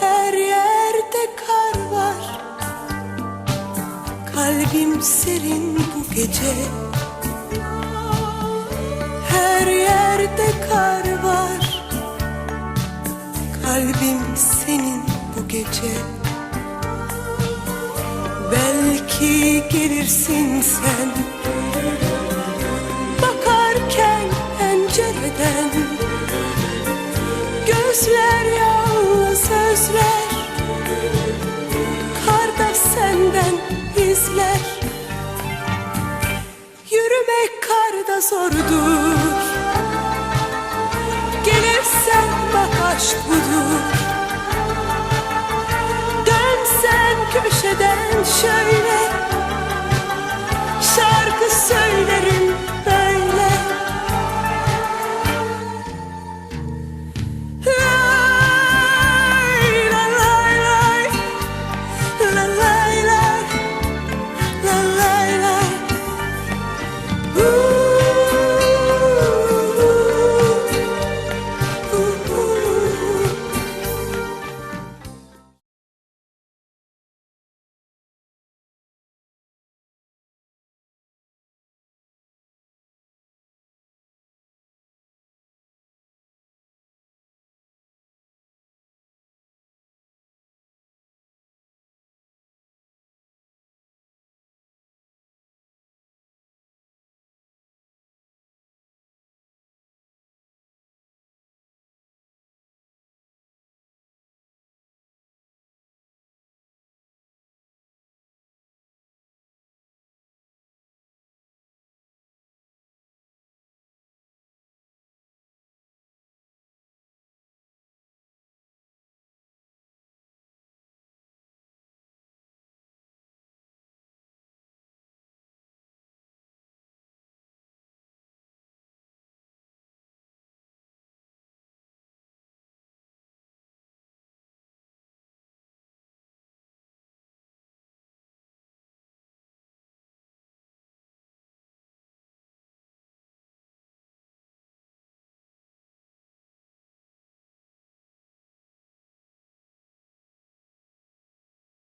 Her yerde kar var. Kalbim serin bu gece. Her yerde kar var. Kalbim senin bu gece. Belki gelirsin sen. Bakarken pencereden Gözler yalnız zordur Gelirsen bak aşk budur. Dönsen köşeden şöyle. Şarkı söylerim böyle. Ooh.